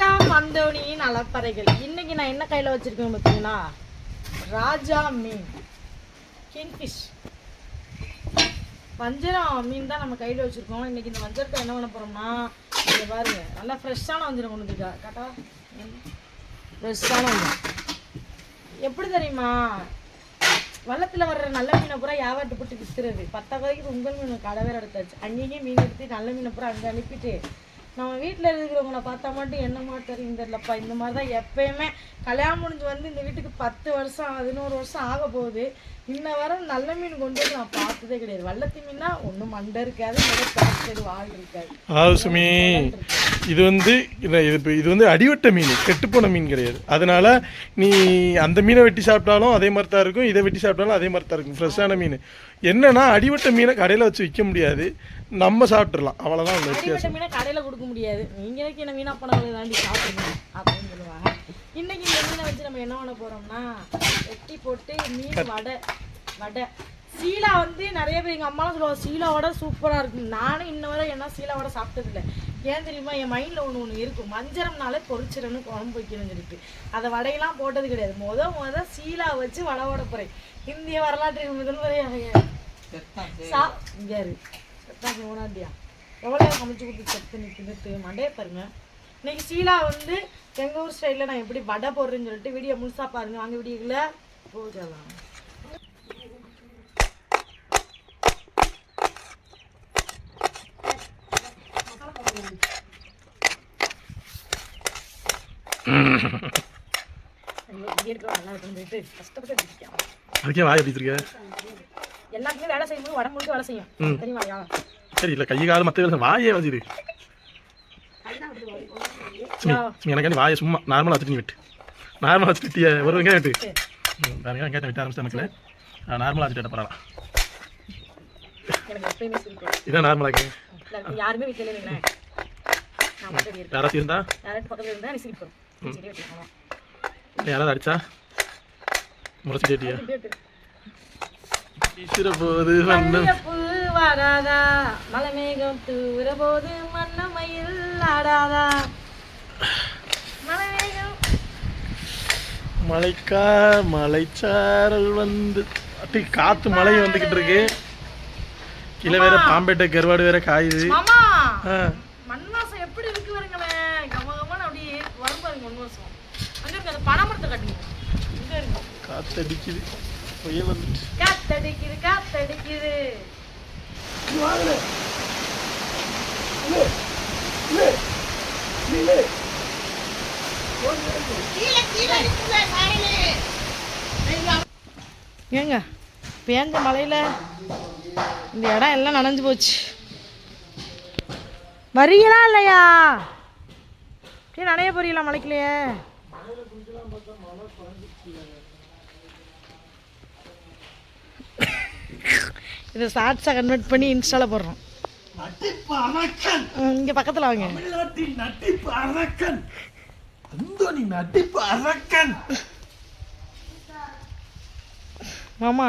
வணக்கம் வந்தோனியின் அலப்பறைகள் இன்னைக்கு நான் என்ன கையில் வச்சிருக்கேன் பார்த்தீங்கன்னா ராஜா மீன். கிங்ஃபிஷ் வஞ்சரம் மீன் தான் நம்ம கையில் வச்சுருக்கோம். இன்னைக்கு இந்த வஞ்சரத்தை என்ன பண்ண போகிறோம்னா இங்கே பாருங்க நல்லா ஃப்ரெஷ்ஷான வஞ்சரம் கொண்டு வந்துருக்கா. கரெக்டா ஃப்ரெஷ்ஷான வஞ்சரம். எப்படி தெரியுமா? வள்ளத்தில் வர்ற நல்ல மீனை பூரா யாவாட்டு போட்டு பத்த பத்தாவதுக்கு உங்கள் மீன் கடை வேறு எடுத்தாச்சு. அங்கேயும் மீன் எடுத்து நல்ல மீனை பூரா அங்கே அனுப்பிட்டு நம்ம வீட்டில் இருக்கிறவங்கள பார்த்தா மட்டும் என்னமா தெரியும் தெரியலப்பா. இந்த மாதிரி தான் எப்பயுமே கல்யாணம் முடிஞ்சு வந்து இந்த வீட்டுக்கு பத்து வருஷம் பதினோரு வருஷம் ஆக போகுது இன்ன வரை நல்ல மீன் கொண்டு வந்து நான் பார்த்ததே கிடையாது. வள்ளத்தி மீனா ஒன்றும் மண்டை இருக்காது கிடைக்காது வாழ் இருக்காது. அதாவது சுமி இது வந்து இது இது இப்ப- இது வந்து அடிவட்ட மீன் கெட்டுப்போன மீன் கிடையாது. அதனால நீ அந்த மீனை வெட்டி சாப்பிட்டாலும் அதே மாதிரி தான் இருக்கும் இதை வெட்டி சாப்பிட்டாலும் அதே மாதிரி தான் இருக்கும் ஃப்ரெஷ்ஷான மீன். என்னன்னா அடிவட்ட மீனை கடையில் வச்சு விற்க முடியாது நம்ம சாப்பிட்றலாம் அவ்வளோதான் உள்ள வித்தியாசம். மீனை கடையில் கொடுக்க முடியாது. நீங்கள் எனக்கு என்ன வீணா பணங்களை தாண்டி சாப்பிடணும் அப்படின்னு சொல்லுவாங்க. இன்னைக்கு இந்த மீனை வச்சு நம்ம என்ன பண்ண போறோம்னா வெட்டி போட்டு மீன் வடை வடை சீலா வந்து நிறைய பேர் எங்கள் அம்மாலாம் சொல்லுவாங்க சீலா வடை சூப்பராக இருக்கும் நானும் இன்ன வரை என்ன சீலா வடை சாப்பிட்டதில்லை. ஏன் தெரியுமா? என் மைண்டில் ஒன்று ஒன்று இருக்கும் மஞ்சரம்னாலே பொரிச்சிடணும் குழம்பு வைக்கணும்னு சொல்லிட்டு. அதை வடையெல்லாம் போட்டது கிடையாது. முத முத சீலா வச்சு வடை ஓட போகிறேன் இந்திய வரலாற்றில் முதல் முறையாக. சா இங்க இரு. செத்தாங்க ஓனாண்டியா எவ்வளோ சமைச்சு கொடுத்து செத்து நிற்கிட்டு மண்டையை பாருங்க. இன்னைக்கு சீலா வந்து எங்கள் ஊர் ஸ்டைலில் நான் எப்படி வடை போடுறேன்னு சொல்லிட்டு வீடியோ முழுசா பாருங்க. வாங்க வீடியோக்குள்ள போகலாம் ஐயோ, இங்கே இருக்கிற நல்லா இருக்குன்னு சொல்லிட்டு கஷ்டப்பட்டு வச்சிருக்கேன். அதுக்கே வாய் எப்படி இருக்க எல்லாத்துக்குமே வேலை செய்யும்போது உடம்பு முழுக்க வேலை செய்யும். தெரியுமாயா சரி இல்லை கை கால் மற்ற வேலை வாயே வச்சுரு. சுமி சுமி எனக்கு வாயை சும்மா நார்மலாக வச்சுட்டு நீ வெட்டு. நார்மலாக வச்சுட்டு ஒரு வெங்காயம் வெட்டு. பாருங்க வெங்காயத்தை வெட்ட ஆரம்பிச்சு நமக்கு நார்மலாக வச்சுட்டு பரவாயில்ல. எனக்கு இதான் நார்மலாக இல்ல, யாருமே வீட்டில் இல்லைங்களே? யாராச்சும் இருந்தா? பக்கத்தில் இருந்தால் யாராவது அடிச்சா? முறைச்சி கேட்டியா? வீசுற போது வாராதா? மலை மேகம் தூர போது மண்ண மயில் ஆடாதா? மலை மேகம் மழைக்கா மலைச்சாரல் வந்து. அப்படி காத்து மழை வந்துகிட்டு இருக்கு. கீழே வேற பாம்பேட்டை கருவாடு வேற காயுது மாமா ஆ, மண் வாசம் எப்படி இருக்கு பாருங்களேன் கம கமன்னு அப்படியே வரும் பாருங்க மண் வாசம் அங்க இருக்கு அந்த பனைமரத்தை கட்டுங்க இங்க இருக்கு காத்து அடிக்குது புயல் வந்துட்டு. காத்தடிக்குது காத்தடிக்குது. ஏங்க பேஞ்ச மழையில இந்த இடம் எல்லாம் நனைஞ்சு போச்சு. வரீங்களா இல்லையா? அப்படியே நனைய போறீங்களா மலைக்குலையே இதை ஷார்ட்ஸாக கன்வெர்ட் பண்ணி இன்ஸ்டாவில் போடுறோம். இங்க பக்கத்தில் வாங்க. நட்டிப்பு அரக்கன் அந்தோனி நட்டிப்பு அரக்கன் மாமா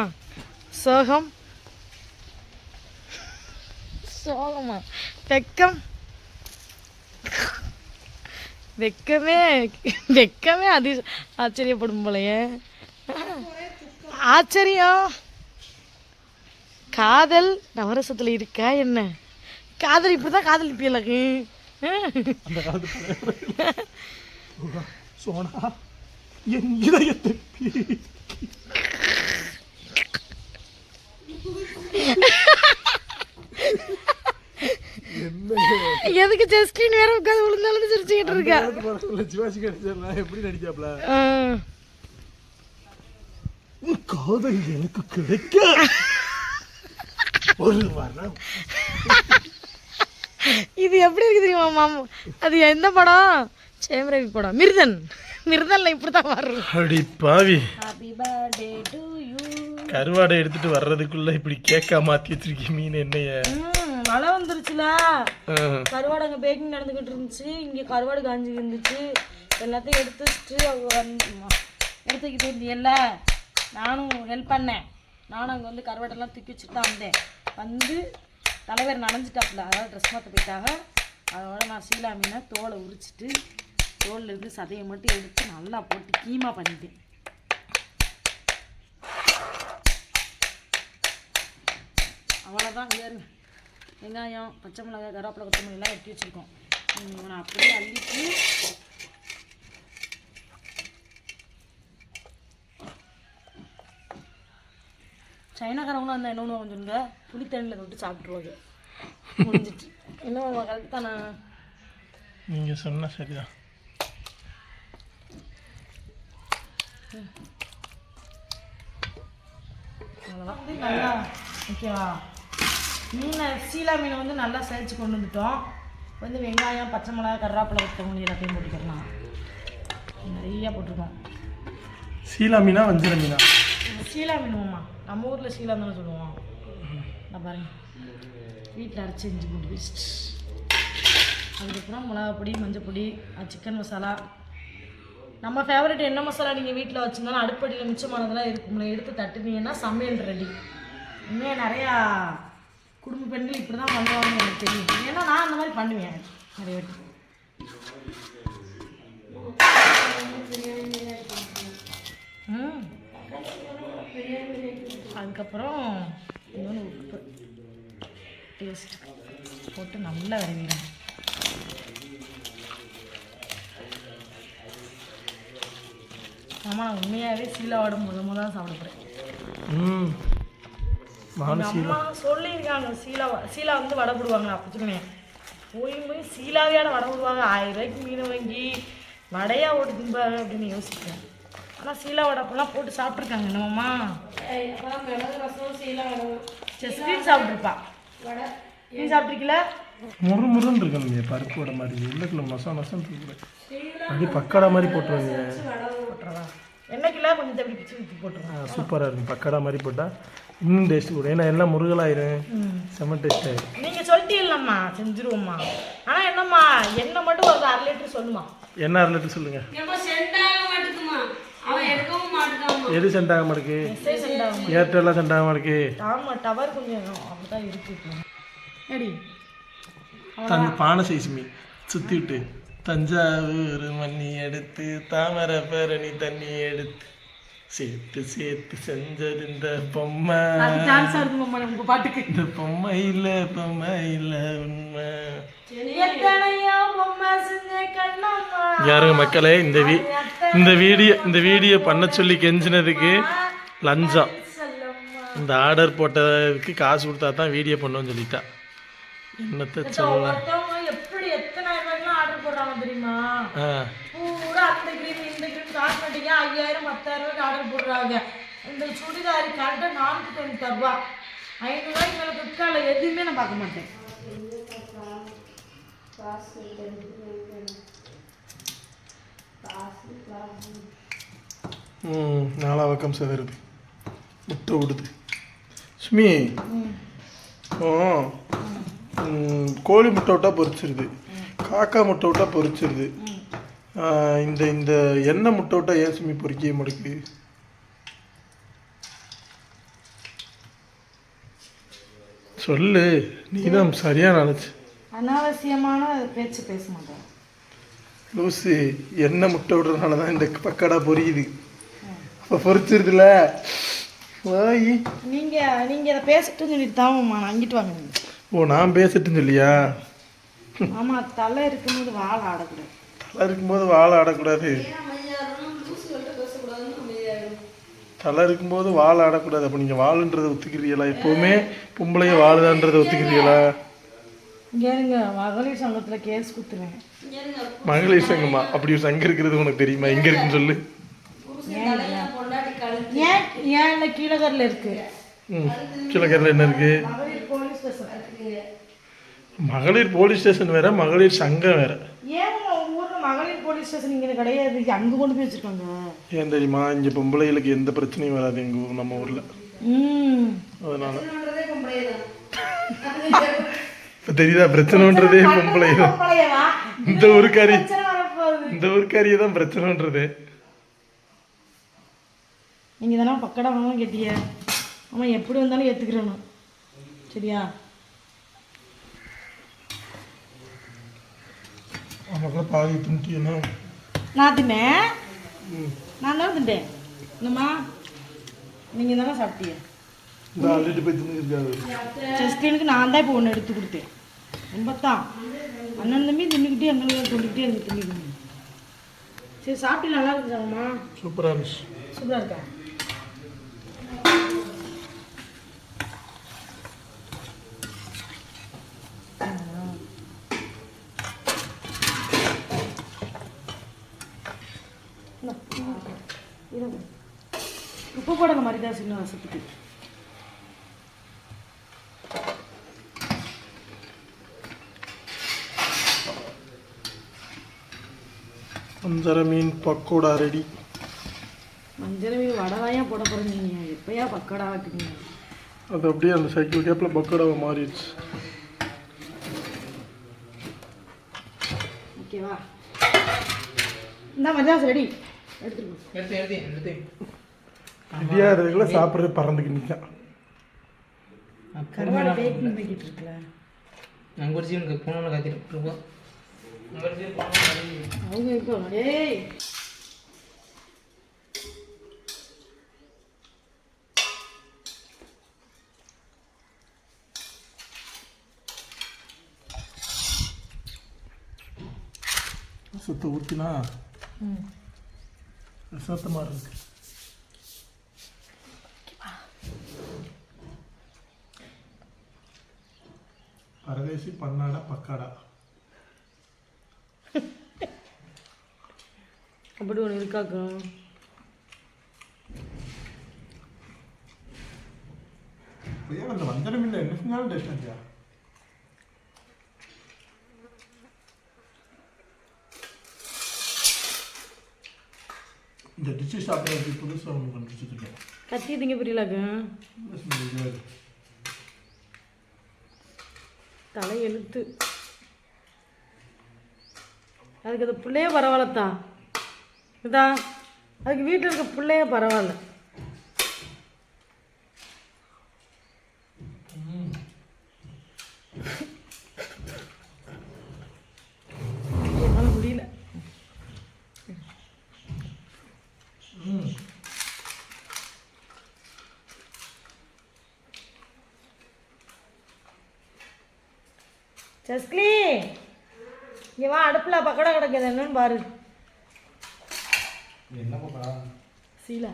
சோகம். சோகமா? வெக்கம். வெக்கமே வெக்கமே அதி ஆச்சரியப்படும் போலயே. ஆச்சரியம். காதல் நவரசத்தில் இருக்கா என்ன? காதல் இப்படி தான் அந்த காலத்து சோனா என் இதயத்தை எதுக்கு ஜஸ்டின் வேற உட்காந்து விழுந்தாலும் சிரிச்சுக்கிட்டு இருக்கா? சிவாஜி கணேசன் எப்படி நடிச்சாப்ல? காதல் எனக்கு கிடைக்க. ஒரு வரம் இது எப்படி இருக்கு தெரியுமா மாமா? அது எந்த படம்? சேம் ரவி படம். மிருதன். மிருதன்ல இப்படி தான் வரும் அடி பாவி. ஹாப்பி பர்த்டே டு யூ கருவாடை எடுத்துட்டு வர்றதுக்குள்ள இப்படி கேக்கா மாத்தி வச்சிருக்கீங்க மீன் என்னைய? மழை வந்துருச்சுல. கருவாடு அங்கே பேக்கிங் நடந்துக்கிட்டு இருந்துச்சு. இங்கே கருவாடு காஞ்சி இருந்துச்சு எல்லாத்தையும் எடுத்து வச்சுட்டு அவங்க வந்து- எடுத்துக்கிட்டு இருந்தியல்ல நானும் ஹெல்ப் பண்ணேன். நானும் அங்கே வந்து கருவாடெல்லாம் தூக்கி வச்சுட்டு தான் வந்தேன். வந்து தலைவர் நனைஞ்சிட்டாப்புல. அதாவது ட்ரெஸ் மாற்ற போயிட்டாக அதோட நான் சீலா மீனை தோலை உரிச்சிட்டு தோலில் இருந்து சதையை மட்டும் எடுத்து நல்லா போட்டு கீமா பண்ணிட்டேன். அவ்வளோதான் ஏறுங்க வெங்காயம் பச்சை மிளகாய் கருவேப்பிலை கொத்தமல்லாம் வெட்டி வச்சுருக்கோம். நான் அப்படியே அள்ளிட்டு சைனாக்காரவங்களும் அந்த என்ன ஒன்று சொல்லுங்க? புளி தண்ணியில் தொட்டு சாப்பிட்ருவாங்க முடிஞ்சிட்டு என்ன கரெக்ட் தானே நீங்கள் சொன்னால் சரிதான். அவ்வளோதான் வந்து நல்லா ஓகேவா? மீனை சீலா மீனை வந்து நல்லா சேர்த்து கொண்டு வந்துட்டோம். வந்து வெங்காயம் பச்சை மிளகா கருவேப்பிலை கொத்தமல்லி எல்லாத்தையும் போட்டுக்கலாம். நிறைய போட்டிருக்கோம். சீலா மீனா வஞ்சிர மீனா? சீலா மீனுமா நம்ம ஊரில் சீலா தானே சொல்லுவோம் நான் பாருங்க. வீட்டில் அரைச்சி இஞ்சி பூண்டு பேஸ்ட். அதுக்கப்புறம் மிளகா பொடி மஞ்சள் பொடி சிக்கன் மசாலா நம்ம ஃபேவரட் என்ன மசாலா நீங்கள் வீட்டில் வச்சுருந்தாலும் அடுப்படியில் மிச்சமானதெல்லாம் இருக்கும்ல எடுத்து தட்டுனீங்கன்னா சமையல் ரெடி உண்மையாக நிறையா குடும்ப பெண்கள் இப்படி தான் பண்ணுவாங்கன்னு எனக்கு தெரியும். ஏன்னா நான் அந்த மாதிரி பண்ணுவேன் நிறைய வாட்டி. ம். அதுக்கப்புறம் இன்னொன்று உப்பு. டேஸ்ட் போட்டு நல்லா விரவிடணும் ஆமாம் நான் உண்மையாகவே சீலாவோட முத முத சாப்பிட போகிறேன் ம். நானும் அம்மா சொல்லியிருக்காங்க சீலா சீலா வந்து வடை போடுவாங்க அப்படி சொன்னேன் போய் போய் சீலாவையான வடை போடுவாங்க. ஆயிரம் ரூபாய்க்கு மீன் வாங்கி வடையா ஓட்டு திம்பாங்க அப்படின்னு யோசிக்கிறேன். ஆனால் சீலா வடை அப்பெல்லாம் போட்டு சாப்பிட்ருக்காங்க என்னமாம்மா? சரி ஸ்வீட் சாப்பிட்ருப்பா. நீ சாப்பிட்ருக்கீல? முறு முருன்னு இருக்கணுங்க பருப்பு வடை மாதிரி. உள்ளக்குள்ள மசா மசான்னு இருக்கு அப்படியே பக்கடா மாதிரி போட்டுருவாங்க போட்டுறதா எண்ணெய்க்குள்ள கொஞ்சம் தப்பி பிச்சு ஊற்றி போட்டுருவோம் சூப்பராக இருக்கும் பக்கடா மாதிரி போட்டால் இன்னும் டேஸ்ட் கூட ஏன்னா எல்லாம் முருகலாயிரும் செம்ம டேஸ்ட் ஆயிரும் நீங்கள் சொல்லிட்டீங்களாம்மா? செஞ்சுருவோம்மா. ஆனால் என்னம்மா? எண்ணெய் மட்டும் ஒரு அரை லிட்டர் சொல்லுமா? என்ன அரை லிட்டர் சொல்லுங்க? எது சென்ட் ஆக செண்டாகும் ஏர்டெல்லாம் சென்ட் ஆக மாட்டேக்கு ஆமாம் டவர் கொஞ்சம் அப்படிதான் இருக்கு தன் பானை சைஸ் மீன். சுற்றி விட்டு தஞ்சாவூர் மண்ணி எடுத்து தாமரை பரணி தண்ணி எடுத்து. சேர்த்து சேர்த்து செஞ்சது இந்த பொம்மை. பாட்டுக்கு. இந்த பொம்மை இல்லை பொம்மை இல்லை உண்மை யாருங்க மக்களே இந்த வீ இந்த வீடியோ இந்த வீடியோ பண்ண சொல்லி கெஞ்சினதுக்கு லஞ்சம். இந்த ஆர்டர் போட்டதுக்கு காசு கொடுத்தா தான் வீடியோ பண்ணோன்னு சொல்லிட்டா. என்னத்த சொல்ல? ஒருத்தவங்க எப்படி எத்தனை ஆர்டர் போடுறாங்க தெரியுமா? ஐயாயிரம் பத்தாயிரம் ரூபாய்க்கு ஆர்டர் போடுறாங்க. இந்த சுடிதார் கரெக்டாக நானூற்றி தொண்ணூத்தாறு ரூபா. ஐநூறுரூவாய்க்கு மேலே ஃப்ளிப்கார்ட்டில் எதுவுமே நான் பார்க்க மாட்டேன். நாலாவக்கம் நாலா பக்கம் சதுருது முட்டை விடுது. சுமி ஓ கோழி முட்டை விட்டா பொறிச்சிருது காக்கா முட்டை விட்டா பொறிச்சிருது இந்த இந்த எண்ணெய் முட்டை விட்டா ஏன் சுமி பொரிக்கவே மாட்டேங்குது? சொல்லு நீ தான் சரியான நினச்சி அனாவசியமான பேச்சு பேச மாட்டேன் லூசு எண்ணெய் முட்டை விடுறதுனால தான் இந்த பக்கடா பொரியுது. அப்போ பொரிச்சிருதுல. வாய். நீங்க நீங்க இதை பேசிட்டு சொல்லிட்டு தாமம்மா நான் அங்கிட்டு வாங்க. ஓ நான் பேசட்டுன்னு சொல்லியா? ஆமா தலை இருக்கும்போது வாழை ஆடக்கூடாது. தலை இருக்கும்போது வாழை ஆடக்கூடாது. தலை இருக்கும்போது வாழை ஆடக்கூடாது. அப்போ நீங்கள் வாழுன்றதை ஒத்துக்கிறீங்களா எப்போவுமே பொம்பளைய வாழுதான்றதை ஒத்துக்கிறீங்களா மகளிர் சங்கத்துல கேஸ் குத்துருவேன் மகளிர் சங்கமா? அப்படி ஒரு சங்கம் இருக்கிறது உனக்கு தெரியுமா? எங்கே இருக்குன்னு சொல்லு. ஏன் ஏன் இந்த கீழகரில் இருக்கு? ம் சிலக்கரில் என்ன இருக்கு? மகளிர் போலீஸ் ஸ்டேஷன். மகளிர் போலீஸ் ஸ்டேஷன் வேற மகளிர் சங்கம் வேற. ஏன் மகளிர் போலீஸ் ஸ்டேஷன் இங்க கிடையாது. அங்க கொண்டு போய் வச்சிருக்காங்க. ஏன் தெரியுமா? இங்கே பொம்பளைகளுக்கு எந்த பிரச்சனையும் வராது எங்கள் ஊர் நம்ம ஊரில். ம். அதனால. இப்போ தெரியுதா? பிரச்சனைன்றதே பொம்பளை தான் பொம்பளையவா? இந்த ஊருக்காரி இந்த ஊருக்காரியை தான் பிரச்சனைன்றது. நீங்க தானே பக்கடா வாங்க கேட்டிய ஆமா எப்படி வந்தாலும் ஏத்துக்கிறணும் சரியா? அவங்களுக்குள்ள பாதி துணிட்டியெல்லாம் நான் ம். நான் தான் தின்றேன் என்னம்மா? நீங்கள் தானே சாப்பிட்டீங்க? ஆல்ரெடி போய் ஜஸ்டினுக்கு நான் தான் இப்போ ஒன்று எடுத்து கொடுத்தேன். எண்பத்தான் அண்ணன் தம்பி தின்னுக்கிட்டே எங்களுக்கு கொண்டுக்கிட்டே இருந்து தின்னுக்கணும் சரி சாப்பிட்டு நல்லா இருக்குதாம்மா சூப்பராக இருந்துச்சு. சூப்பராக இருக்கா உப்பு போடுங்க மாதிரி சின்ன ரசத்துக்கு அஞ்சரை மீன் பக்கோடா ரெடி. மஞ்சள் மீன் வடவாயா போட போகிறீங்க எப்பயா பக்கடா வைக்கிறீங்க? அது அப்படியே அந்த சைக்கிள் கேப்பில் பக்கோடாவை மாறிடுச்சு. ஓகேவா? இந்த மஜாஸ் ரெடி. எடுத்துருக்கோம் எடுத்து எடுத்து எடுத்து. இடியா இருக்கிறதுல சாப்பிட்றது பறந்துக்கு இருக்குல்ல அங்கே ஒரு ஜீவனுக்கு போனோன்னு கத்திட்டு அவங்க இப்போ ஏய்! சுத்த ஊற்றினா ம். விசத்தமாக பரதேசி பன்னாடா பக்காடா அப்படி ஒன்று இருக்காக்கும் ஏன் அந்த வஞ்சரம் இல்லை என்ன செஞ்சாலும் டேஸ்ட் இல்லையா இந்த டிஷ்ஷு சாப்பிட்றது புதுசாக ஒன்று கண்டுபிடிச்சிருக்கேன் கத்தி திங்க புரியலாக்கும் தலை எழுத்து அதுக்கு அந்த பிள்ளையே பரவாயில்லத்தான் இதா அதுக்கு வீட்டில் இருக்க பிள்ளையே பரவாயில்ல. சஸ்கிலி வா அடுப்பில் பக்கடா கிடக்குது. என்னன்னு பாரு. என்ன பண்ணா சீலா.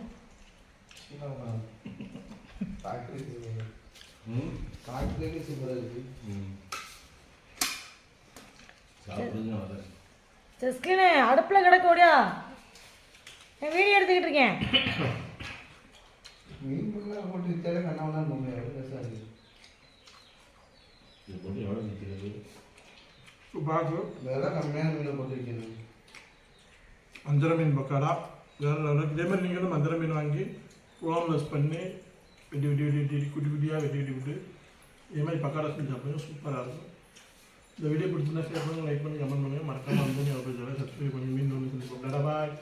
சஸ்கிலீனு அடுப்பில் கிடக்க ஓடியா? என் வீடியோ எடுத்துக்கிட்டு இருக்கேன் மீன் பொருளாக போட்டு வித்தாலே கண்ணா முடியாது பெருசாக இருக்குது பாக்கு வேலை கம்மியான மீனை போட்டு வைக்கணும் மஞ்சர மீன் பக்காடா. வேறு லெவலுக்கு இதே மாதிரி நீங்களும் மஞ்சர மீன் வாங்கி குழம்புலஸ் பண்ணி வெட்டி வெட்டி வெட்டி வெட்டி குட்டி குட்டியாக வெட்டி வெட்டி விட்டு. இதே மாதிரி பக்காடா செஞ்சு சாப்பிடுங்க சூப்பராக இருக்கும். இந்த வீடியோ பிடிச்சிருந்தா ஷேர் பண்ணுங்க லைக் பண்ணி கமெண்ட் பண்ணுங்க. மறக்காம வந்து சப்ஸ்கிரைப் பண்ணி மீன் செஞ்சு பாய்.